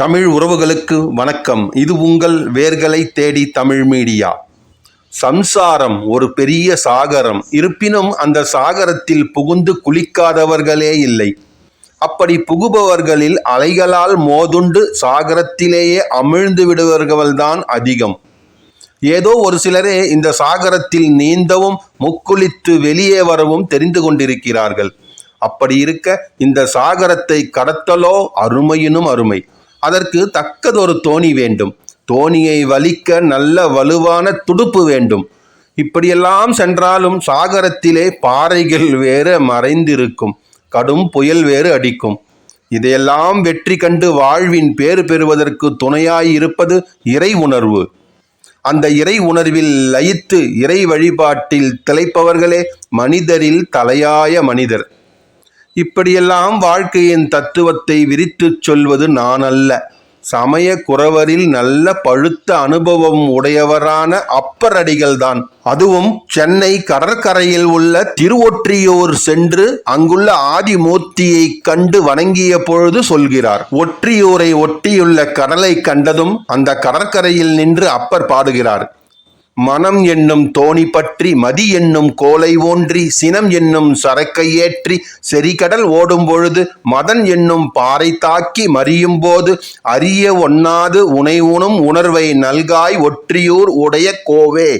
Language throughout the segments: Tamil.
தமிழ் உறவுகளுக்கு வணக்கம். இது உங்கள் வேர்களை தேடி தமிழ் மீடியா. சம்சாரம் ஒரு பெரிய சாகரம். இருப்பினும் அந்த சாகரத்தில் புகுந்து குளிக்காதவர்களே இல்லை. அப்படி புகுபவர்களில் அலைகளால் மோதுண்டு சாகரத்திலேயே அமிழ்ந்து விடுபவர்கள்தான் அதிகம். ஏதோ ஒரு சிலரே இந்த சாகரத்தில் நீந்தவும் முக்குளித்து வெளியே வரவும் தெரிந்து கொண்டிருக்கிறார்கள். அப்படி இருக்க இந்த சாகரத்தை கடத்தலோ அருமையினும் அருமை. அதற்கு தக்கதொரு தோணி வேண்டும். தோணியை வலிக்க நல்ல வலுவான துடுப்பு வேண்டும். இப்படியெல்லாம் சென்றாலும் சாகரத்திலே பாறைகள் வேறு மறைந்திருக்கும். கடும் புயல் வேறு அடிக்கும். இதையெல்லாம் வெற்றி கண்டு வாழ்வின் பேறு பெறுவதற்கு துணையாயிருப்பது இறை உணர்வு. அந்த இறை உணர்வில் லயித்து இறை வழிபாட்டில் திளைப்பவர்களே மனிதரில் தலையாய மனிதர். இப்படியெல்லாம் வாழ்க்கையின் தத்துவத்தை விரித்துச் சொல்வது நான் அல்ல சமய குறவரில் நல்ல பழுத்த அனுபவம் உடையவரான அப்பரடிகள்தான். அதுவும் சென்னை கடற்கரையில் உள்ள திருவொற்றியூர் சென்று அங்குள்ள ஆதிமூர்த்தியை கண்டு வணங்கிய பொழுது சொல்கிறார் ஒற்றியூரை ஒட்டியுள்ள கடலை கண்டதும் அந்த கடற்கரையில் நின்று அப்பர் பாடுகிறார். மனம் என்னும் தோணி பற்றி மதி என்னும் கோலை ஓன்றி சினம் என்னும் சரக்கை ஏற்றி செறிகடல் ஓடும் பொழுது மதன் என்னும் பாறை தாக்கி மறியும் போது அரிய ஒண்ணாது உனை உணும் உணர்வை நல்காய் ஒற்றியூர் உடைய கோவே.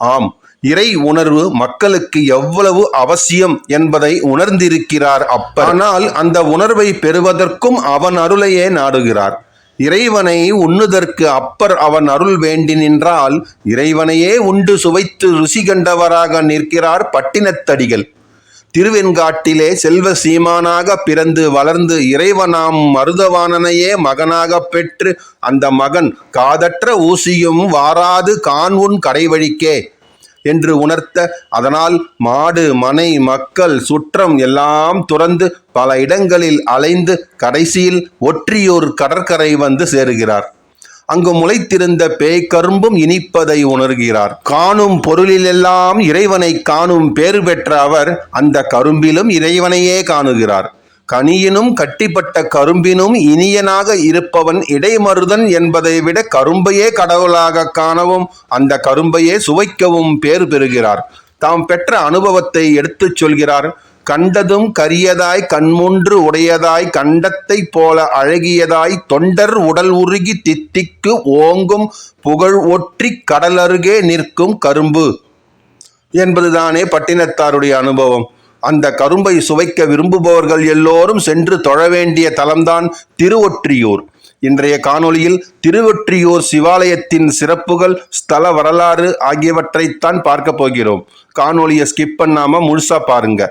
ஆம் இறை உணர்வு மக்களுக்கு எவ்வளவு அவசியம் என்பதை உணர்ந்திருக்கிறார் அப்பனால் ஆனால் அந்த உணர்வை பெறுவதற்கும் அவன் அருளையே நாடுகிறார். இறைவனை உண்ணுதற்கு அப்பர் அவன் அருள் வேண்டி நின்றால் இறைவனையே உண்டு சுவைத்து ருசி கண்டவராக நிற்கிறார் பட்டினத்தடிகள். திருவெண்காட்டிலே செல்வ சீமானாக பிறந்து வளர்ந்து இறைவனாம் மருதவாணனையே மகனாகப் பெற்று அந்த மகன் காதற்ற ஊசியும் வாராது காண்உன் கடைவழிக்கே. என்று உணர்த்த அதனால் மாடு மனை மக்கள் சுற்றம் எல்லாம் துறந்து பல இடங்களில் அலைந்து கடைசியில் ஒற்றியூர் கடற்கரை வந்து சேருகிறார். அங்கு முளைத்திருந்த பேய்கரும்பும் இனிப்பதை உணர்கிறார். காணும் பொருளிலெல்லாம் இறைவனை காணும் பேறு பெற்ற அவர் அந்த கரும்பிலும் இறைவனையே காணுகிறார். கனியினும் கட்டிப்பட்ட கரும்பினும் இனியனாக இருப்பவன் இடைமருதன் என்பதை விட கரும்பையே கடவுளாக காணவும் அந்த கரும்பையே சுவைக்கவும் பேறு பெறுகிறார். தாம் பெற்ற அனுபவத்தை எடுத்துச் சொல்கிறார். கண்டதும் கரியதாய் கண்முன்று உடையதாய் கண்டத்தை போல அழகியதாய் தொண்டர் உடல் உருகி தித்திக்கு ஓங்கும் புகழ் ஒற்றி கடலருகே நிற்கும் கரும்பு. என்பதுதானே பட்டினத்தாருடைய அனுபவம். அந்த கரும்பை சுவைக்க விரும்புபவர்கள் எல்லோரும் சென்று தொழ வேண்டிய தலம்தான் திருவொற்றியூர். இன்றைய காணொளியில் திருவொற்றியூர் சிவாலயத்தின் சிறப்புகள் ஸ்தல வரலாறு ஆகியவற்றைத்தான் பார்க்க போகிறோம். காணொளியை ஸ்கிப் பண்ணாமல் முழுசாக பாருங்க.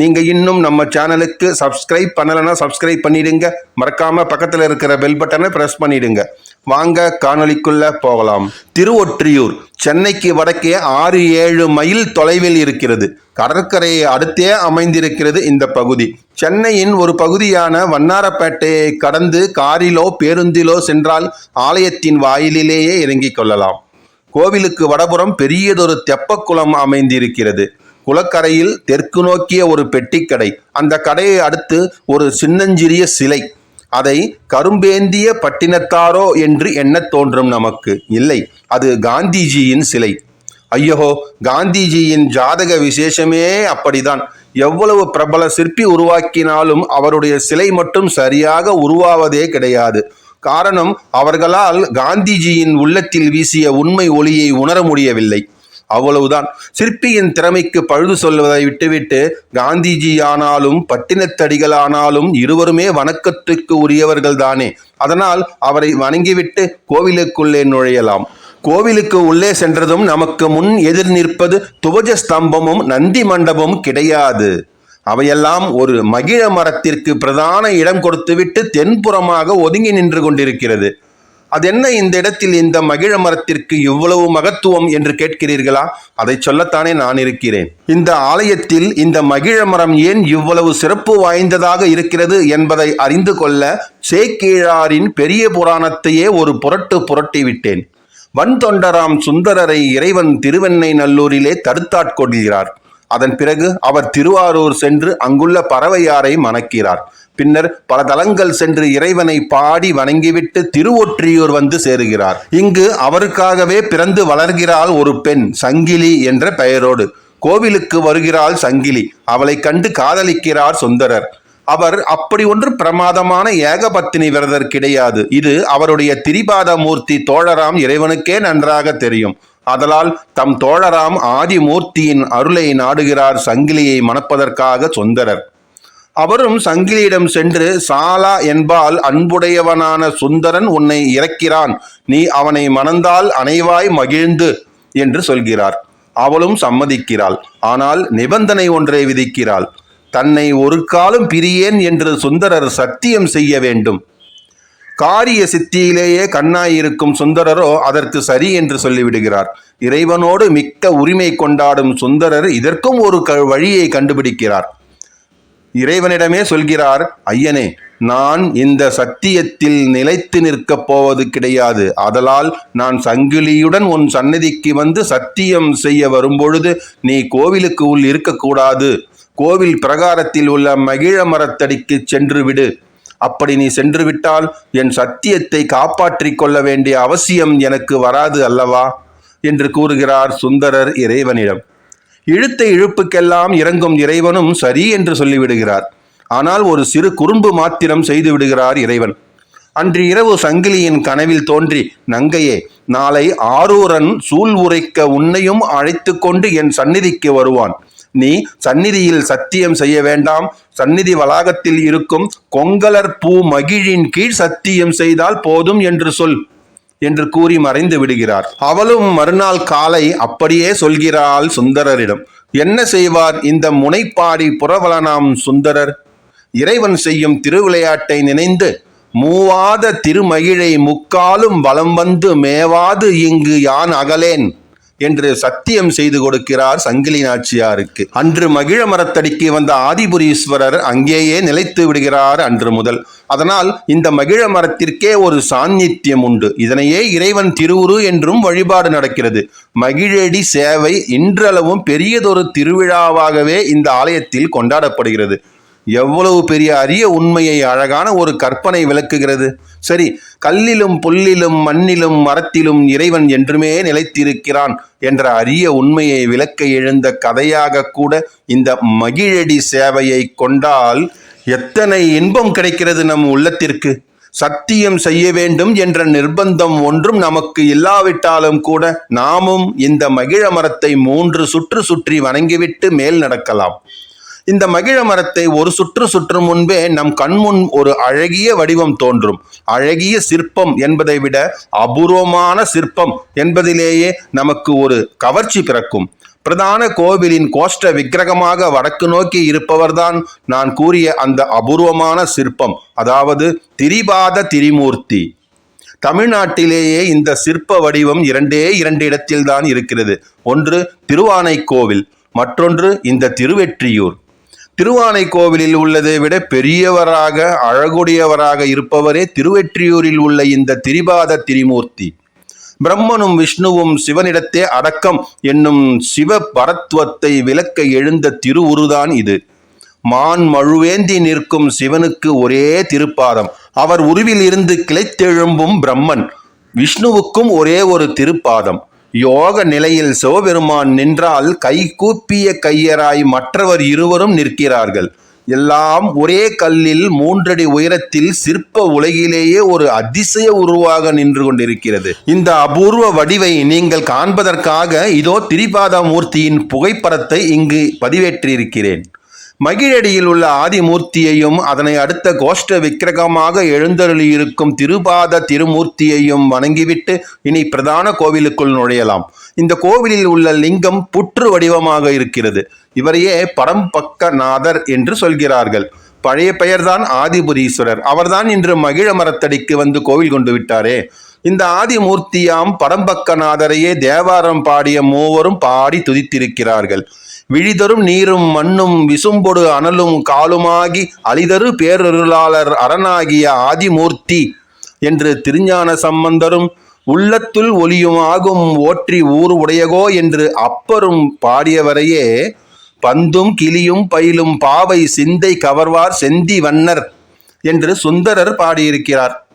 நீங்கள் இன்னும் நம்ம சேனலுக்கு சப்ஸ்கிரைப் பண்ணலைன்னா சப்ஸ்கிரைப் பண்ணிடுங்க. மறக்காமல் பக்கத்தில் இருக்கிற பெல் பட்டனை பிரஸ் பண்ணிடுங்க. வாங்க காணொலிக்குள்ள போகலாம். திருவொற்றியூர் சென்னைக்கு வடக்கே ஆறு ஏழு மைல் தொலைவில் இருக்கிறது. கடற்கரையை அடுத்தே அமைந்திருக்கிறது இந்த பகுதி. சென்னையின் ஒரு பகுதியான வண்ணாரப்பேட்டையை கடந்து காரிலோ பேருந்திலோ சென்றால் ஆலயத்தின் வாயிலிலேயே இறங்கிக் கொள்ளலாம். கோவிலுக்கு வடபுறம் பெரியதொரு தெப்பக்குளம் அமைந்திருக்கிறது. குளக்கரையில் தெற்கு நோக்கிய ஒரு பெட்டிக்கடை. அந்த கடையை அடுத்து ஒரு சின்னஞ்சிறிய சிலை. அதை கரும்பேந்திய பட்டினத்தாரோ என்று எண்ணத் தோன்றும் நமக்கு. இல்லை அது காந்திஜியின் சிலை. ஐயோ காந்திஜியின் ஜாதக விசேஷமே அப்படிதான். எவ்வளவு பிரபல சிற்பி உருவாக்கினாலும் அவருடைய சிலை மட்டும் சரியாக உருவாவதே கிடையாது. காரணம் அவர்களால் காந்திஜியின் உள்ளத்தில் வீசிய உண்மை ஒளியை உணர முடியவில்லை. அவ்வளவுதான். சிற்பியின் திறமைக்கு பழுது சொல்வதை விட்டுவிட்டு காந்திஜி ஆனாலும் பட்டினத்தடிகளானாலும் இருவருமே வணக்கத்துக்கு உரியவர்கள் தானே. அதனால் அவரை வணங்கிவிட்டு கோவிலுக்குள்ளே நுழையலாம். கோவிலுக்கு உள்ளே சென்றதும் நமக்கு முன் எதிர் நிற்பது துவஜ ஸ்தம்பமும் நந்தி மண்டபமும் கிடையாது. அவையெல்லாம் ஒரு மகிழ மரத்திற்கு பிரதான இடம் கொடுத்துவிட்டு தென்புறமாக ஒதுங்கி நின்று கொண்டிருக்கிறது. அதென்ன இந்த இடத்தில் இந்த மகிழ மரத்திற்கு இவ்வளவு மகத்துவம் என்று கேட்கிறீர்களா? அதை சொல்லத்தானே நான் இருக்கிறேன். இந்த ஆலயத்தில் இந்த மகிழ மரம் ஏன் இவ்வளவு சிறப்பு வாய்ந்ததாக இருக்கிறது என்பதை அறிந்து கொள்ள சேக்கீழாரின் பெரிய புராணத்தையே ஒரு புரட்டு புரட்டி விட்டேன் சுந்தரரை இறைவன் திருவெண்ணை நல்லூரிலே தடுத்தாட்கொள்கிறார். அதன் பிறகு அவர் திருவாரூர் சென்று அங்குள்ள பறவையாரை மணக்கிறார். பின்னர் பல தலங்கள் சென்று இறைவனை பாடி வணங்கிவிட்டு திருவொற்றியூர் வந்து சேருகிறார். இங்கு அவருக்காகவே பிறந்து வளர்கிறாள் ஒரு பெண் சங்கிலி என்ற பெயரோடு. கோவிலுக்கு வருகிறாள் சங்கிலி. அவளை கண்டு காதலிக்கிறார் சுந்தரர். அவர் அப்படி ஒன்று பிரமாதமான ஏகபத்தினி விரதர் கிடையாது இது அவருடைய திரிபாத மூர்த்தி தோழராம் இறைவனுக்கே நன்றாக தெரியும். அதலால் தம் தோழராம் ஆதிமூர்த்தியின் அருளை நாடுகிறார் சங்கிலியை மணப்பதற்காக சுந்தரர். அவரும் சங்கிலியிடம் சென்று சாலா என்பால் அன்புடையவனான சுந்தரன் உன்னை இறக்கிறான். நீ அவனை மணந்தால் அனைவாய் மகிழ்ந்து என்று சொல்கிறார். அவளும் சம்மதிக்கிறாள். ஆனால் நிபந்தனை ஒன்றை விதிக்கிறாள். தன்னை ஒரு காலம் பிரியேன் என்று சுந்தரர் சத்தியம் செய்ய வேண்டும். காரிய சித்தியிலேயே கண்ணாயிருக்கும் சுந்தரரோ அதற்கு சரி என்று சொல்லிவிடுகிறார். இறைவனோடு மிக்க உரிமை கொண்டாடும் சுந்தரர் இதற்கும் ஒரு க வழியை கண்டுபிடிக்கிறார். இறைவனிடமே சொல்கிறார் ஐயனே நான் இந்த சத்தியத்தில் நிலைத்து நிற்கப் போவது கிடையாது. அதலால் நான் சங்கிலியுடன் உன் சந்நிதிக்கு வந்து சத்தியம் செய்ய வரும்பொழுது நீ கோவிலுக்கு உள் இருக்கக்கூடாது. கோவில் பிரகாரத்தில் உள்ள மகிழ மரத்தடிக்கு சென்று விடு அப்படி நீ சென்று விட்டால் என் சத்தியத்தை காப்பாற்றிக் கொள்ள வேண்டிய அவசியம் எனக்கு வராது அல்லவா? என்று கூறுகிறார் சுந்தரர் இறைவனிடம். இழுத்த இழுப்புக்கெல்லாம் இறங்கும் இறைவனும் சரி என்று சொல்லிவிடுகிறார். ஆனால் ஒரு சிறு குறும்பு மாத்திரம் செய்து விடுகிறார் இறைவன். அன்று இரவு சங்கிலியின் கனவில் தோன்றி நங்கையே நாளை ஆரூரன் சூழ் உரைக்க உன்னையும் அழைத்து கொண்டு என் சந்நிதிக்கு வருவான். நீ சந்நிதியில் சத்தியம் செய்ய வேண்டாம். சந்நிதி வளாகத்தில் இருக்கும் கொங்கலர் பூ மகிழின் கீழ் சத்தியம் செய்தால் போதும் என்று சொல். என்று கூறி மறைந்து விடுகிறார். அவளும் மறுநாள் காலை அப்படியே சொல்கிறாள் சுந்தரரிடம் என்ன செய்வார் இந்த முனைப்பாடி புறவலனாம் சுந்தரர்? இறைவன் செய்யும் திருவிளையாட்டை நினைந்து மூவாத திருமகிழை முக்காலும் வலம் வந்து மேவாது இங்கு யான் அகலேன். என்று சத்தியம் செய்து கொடுக்கிறார் சங்கிலி நாச்சியாருக்கு. அன்று மகிழ மரத்தடிக்கு வந்த ஆதிபுரீஸ்வரர் அங்கேயே நிலைத்து விடுகிறார் அன்று முதல். அதனால் இந்த மகிழ மரத்திற்கே ஒரு சாநித்தியம் உண்டு. இதனையே இறைவன் திருவுரு என்றும் வழிபாடு நடக்கிறது. மகிழடி சேவை இன்றளவும் பெரியதொரு திருவிழாவாகவே இந்த ஆலயத்தில் கொண்டாடப்படுகிறது. எவ்வளவு பெரிய அரிய உண்மையை அழகான ஒரு கற்பனை விளக்குகிறது. சரி கல்லிலும் புல்லிலும் மண்ணிலும் மரத்திலும் இறைவன் என்றுமே நிலைத்திருக்கிறான் என்ற அரிய உண்மையை விளக்க எழுந்த கதையாக கூட இந்த மகிழடி சேவையை கொண்டால் எத்தனை இன்பம் கிடைக்கிறது நம் உள்ளத்திற்கு. சத்தியம் செய்ய வேண்டும் என்ற நிர்பந்தம் ஒன்றும் நமக்கு இல்லாவிட்டாலும் கூட நாமும் இந்த மகிழ மரத்தை மூன்று சுற்று சுற்றி வணங்கிவிட்டு மேல் நடக்கலாம். இந்த மகிழ மரத்தை ஒரு சுற்று சுற்றும் முன்பே நம் கண்முன் ஒரு அழகிய வடிவம் தோன்றும். அழகிய சிற்பம் என்பதை விட அபூர்வமான சிற்பம் என்பதிலேயே நமக்கு ஒரு கவர்ச்சி பிறக்கும். பிரதான கோவிலின் கோஷ்ட விக்கிரகமாக வடக்கு நோக்கி இருப்பவர்தான் நான் கூறிய அந்த அபூர்வமான சிற்பம் அதாவது திரிபாத திரிமூர்த்தி. தமிழ்நாட்டிலேயே இந்த சிற்ப வடிவம் இரண்டே இரண்டு இடத்தில்தான் இருக்கிறது. ஒன்று திருவானைக்கோவில் மற்றொன்று இந்த திருவெற்றியூர். திருவானை கோவிலில் உள்ளதை விட பெரியவராக அழகுடையவராக இருப்பவரே திருவெற்றியூரில் உள்ள இந்த திரிபாத திரிமூர்த்தி. பிரம்மனும் விஷ்ணுவும் சிவனிடத்தே அடக்கம் என்னும் சிவ பரத்துவத்தை விளக்க எழுந்த திருவுருதான் இது. மான் மழுவேந்தி நிற்கும் சிவனுக்கு ஒரே திருப்பாதம். அவர் உருவில் இருந்து கிளைத்தெழும்பும் பிரம்மன். விஷ்ணுவுக்கும் ஒரே ஒரு திருப்பாதம். யோக நிலையில் சிவபெருமான் நின்றால் கை கூப்பிய கையராய் மற்றவர் இருவரும் நிற்கிறார்கள். எல்லாம் ஒரே கல்லில் மூன்றடி உயரத்தில் சிற்ப உலகிலேயே ஒரு அதிசய உருவாக நின்று கொண்டிருக்கிறது. இந்த அபூர்வ வடிவை நீங்கள் காண்பதற்காக இதோ திரிபாத மூர்த்தியின் புகைப்படத்தை இங்கு பதிவேற்றிருக்கிறேன். மகிழடியில் உள்ள ஆதிமூர்த்தியையும் அதனை அடுத்த கோஷ்ட விக்கிரகமாக எழுந்தருளியிருக்கும் திருபாத திருமூர்த்தியையும் வணங்கிவிட்டு இனி பிரதான கோவிலுக்குள் நுழையலாம். இந்த கோவிலில் உள்ள லிங்கம் புற்று வடிவமாக இருக்கிறது. இவரையே பரம்பக்கநாதர் என்று சொல்கிறார்கள். பழைய பெயர்தான் ஆதிபுரீஸ்வரர். அவர்தான் இன்று மகிழ மரத்தடிக்கு வந்து கோவில் கொண்டு விட்டாரே. இந்த ஆதிமூர்த்தியாம் பரம்பக்கநாதரையே தேவாரம் பாடிய மூவரும் பாடி துதித்திருக்கிறார்கள். விழிதரும் நீரும் மண்ணும் விசும்பொடு அனலும் காலுமாகி அழிதரு பேரருளாளர் அரணாகிய ஆதிமூர்த்தி என்று திருஞான சம்பந்தரும் உள்ளத்துள் ஒளியும் ஆகும் ஓற்றி ஊர் உடையகோ என்று அப்பரும் பாடியவரையே பந்தும் கிளியும் பயிலும் பாவை சிந்தை கவர்வார் செந்தி வண்ணர் என்று சுந்தரர் பாடியிருக்கிறார்.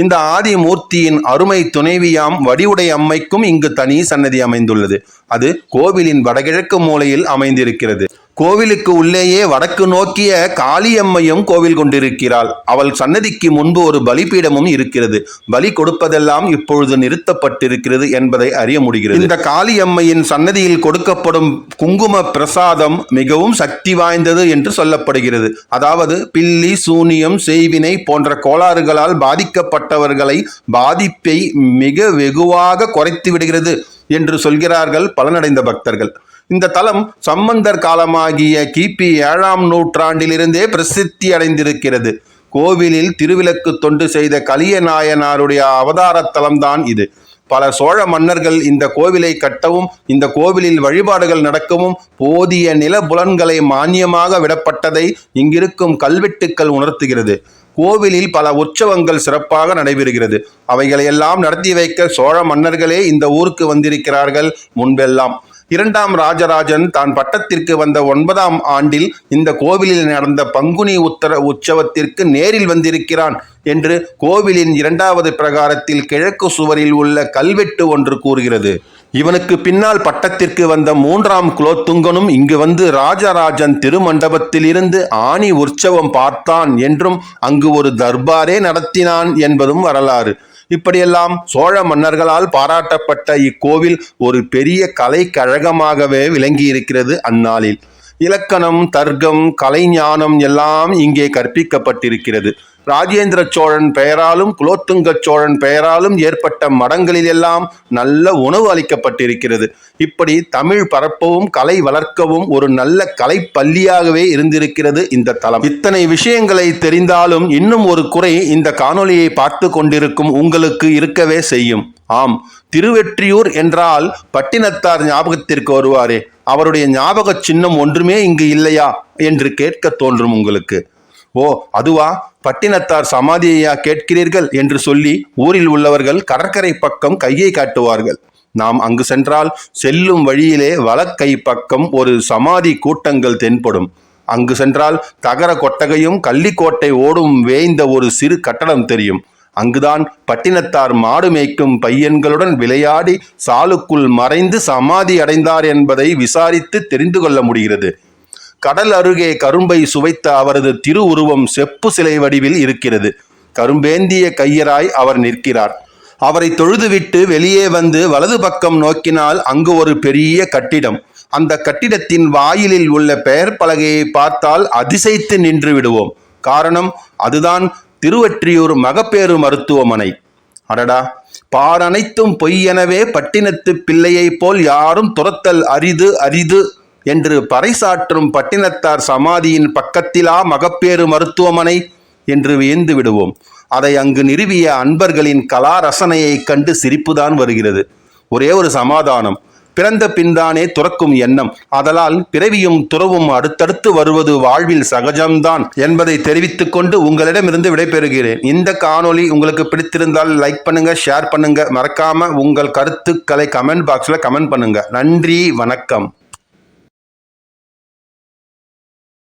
இந்த ஆதிமூர்த்தியின் அருமை துணைவியாம் வடிவுடை அம்மைக்கும் இங்கு தனி சன்னதி அமைந்துள்ளது. அது கோவிலின் வடகிழக்கு மூலையில் அமைந்திருக்கிறது. கோவிலுக்கு உள்ளேயே வடக்கு நோக்கிய காளியம்மையும் கோவில் கொண்டிருக்கிறாள். அவள் சன்னதிக்கு முன்பு ஒரு பலிபீடமும் இருக்கிறது. பலி கொடுப்பதெல்லாம் இப்பொழுது நிறுத்தப்பட்டிருக்கிறது என்பதை அறிய முடிகிறது. இந்த காளியம்மையின் சன்னதியில் கொடுக்கப்படும் குங்கும பிரசாதம் மிகவும் சக்தி வாய்ந்தது என்று சொல்லப்படுகிறது. அதாவது பில்லி சூனியம் செய்வினை போன்ற கோளாறுகளால் பாதிக்கப்பட்டவர்களை பாதிப்பை மிக வெகுவாக குறைத்து விடுகிறது என்று சொல்கிறார்கள் பலனடைந்த பக்தர்கள். இந்த தலம் சம்பந்தர் காலமாகிய கிபி ஏழாம் நூற்றாண்டிலிருந்தே பிரசித்தி அடைந்திருக்கிறது. கோவிலில் திருவிளக்கு தொண்டு செய்த கலிய நாயனாருடைய அவதார தலம்தான் இது. பல சோழ மன்னர்கள் இந்த கோவிலை கட்டவும் இந்த கோவிலில் வழிபாடுகள் நடக்கவும் போதிய நிலபுலன்களை மானியமாக விடப்பட்டதை இங்கிருக்கும் கல்வெட்டுக்கள் உணர்த்துகிறது. கோவிலில் பல உற்சவங்கள் சிறப்பாக நடைபெறுகிறது. அவைகளையெல்லாம் நடத்தி வைக்க சோழ மன்னர்களே இந்த ஊருக்கு வந்திருக்கிறார்கள். முன்பெல்லாம் இரண்டாம் ராஜராஜன் தான் பட்டத்திற்கு வந்த ஒன்பதாம் ஆண்டில் இந்த கோவிலில் நடந்த பங்குனி உத்தர உற்சவத்திற்கு நேரில் வந்திருக்கிறான் என்று கோவிலின் இரண்டாவது பிரகாரத்தில் கிழக்கு சுவரில் உள்ள கல்வெட்டு ஒன்று கூறுகிறது. இவனுக்கு பின்னால் பட்டத்திற்கு வந்த மூன்றாம் குலோத்துங்கனும் இங்கு வந்து ராஜராஜன் திருமண்டபத்திலிருந்து ஆணி உற்சவம் பார்த்தான் என்றும் அங்கு ஒரு தர்பாரே நடத்தினான் என்பதும் வரலாறு. இப்படியெல்லாம் சோழ மன்னர்களால் பாராட்டப்பட்ட இக்கோவில் ஒரு பெரிய கலை கழகமாகவே விளங்கியிருக்கிறது அந்நாளில். இலக்கணம் தர்க்கம் கலைஞானம் எல்லாம் இங்கே கற்பிக்கப்பட்டிருக்கிறது. ராஜேந்திர சோழன் பெயராலும் குலோத்துங்க சோழன் பெயராலும் ஏற்பட்ட மடங்களிலெல்லாம் நல்ல உணவு அளிக்கப்பட்டிருக்கிறது. இப்படி தமிழ் பரப்பவும் கலை வளர்க்கவும் ஒரு நல்ல கலை பள்ளியாகவே இருந்திருக்கிறது இந்த தளம் இத்தனை விஷயங்களை தெரிந்தாலும் இன்னும் ஒரு குறை இந்த காணொலியை பார்த்து கொண்டிருக்கும் உங்களுக்கு இருக்கவே செய்யும். ஆம் திருவெற்றியூர் என்றால் பட்டினத்தார் ஞாபகத்திற்கு வருவாரே. அவருடைய ஞாபக சின்னம் ஒன்றுமே இங்கு இல்லையா? என்று கேட்க தோன்றும் உங்களுக்கு. ஓ அதுவா? பட்டினத்தார் சமாதியையா கேட்கிறீர்கள்? என்று சொல்லி ஊரில் உள்ளவர்கள் கடற்கரை பக்கம் கையை காட்டுவார்கள். நாம் அங்கு சென்றால் செல்லும் வழியிலே வலக்கை பக்கம் ஒரு சமாதி கூட்டங்கள் தென்படும். அங்கு சென்றால் தகர கொட்டகையும் கள்ளிக்கோட்டை ஓடும் வேய்ந்த ஒரு சிறு கட்டடம் தெரியும். அங்குதான் பட்டினத்தார் மாடு மேய்க்கும் பையன்களுடன் விளையாடி சாலுக்குள் மறைந்து சமாதி அடைந்தார் என்பதை விசாரித்து தெரிந்து கொள்ள முடிகிறது. கடல் அருகே கரும்பை சுவைத்த அவரது திருவுருவம் செப்பு சிலை வடிவில் இருக்கிறது. கரும்பேந்திய கையராய் அவர் நிற்கிறார். அவரை தொழுதுவிட்டு வெளியே வந்து வலது பக்கம் நோக்கினால் அங்கு ஒரு பெரிய கட்டிடம். அந்த கட்டிடத்தின் வாயிலில் உள்ள பெயர் பலகையை பார்த்தால் அதிசயித்து நின்று விடுவோம். காரணம் அதுதான் திருவற்றியூர் மகப்பேறு மருத்துவமனை. அடடா! பாரனைத்தும் பொய்யெனவே பட்டினத்து பிள்ளையைப் போல் யாரும் துரத்தல் அரிது அரிது என்று பறைசாற்றும் பட்டினத்தார் சமாதியின் பக்கத்திலா மகப்பேறு மருத்துவமனை என்று வியந்து விடுவோம். அதை அங்கு நிறுவிய அன்பர்களின் கலா ரசனையைக் கண்டு சிரிப்புதான் வருகிறது. ஒரே ஒரு சமாதானம். பிறந்த பின்தானே துறக்கும் எண்ணம். அதலால் பிறவியும் துறவும் அடுத்தடுத்து வருவது வாழ்வில் சகஜம்தான் என்பதை தெரிவித்துக் கொண்டு உங்களிடமிருந்து விடைபெறுகிறேன். இந்த காணொளி உங்களுக்கு பிடித்திருந்தால் லைக் பண்ணுங்க ஷேர் பண்ணுங்க. மறக்காம உங்கள் கருத்துக்களை கமெண்ட் பாக்ஸில் கமெண்ட் பண்ணுங்க. நன்றி வணக்கம்.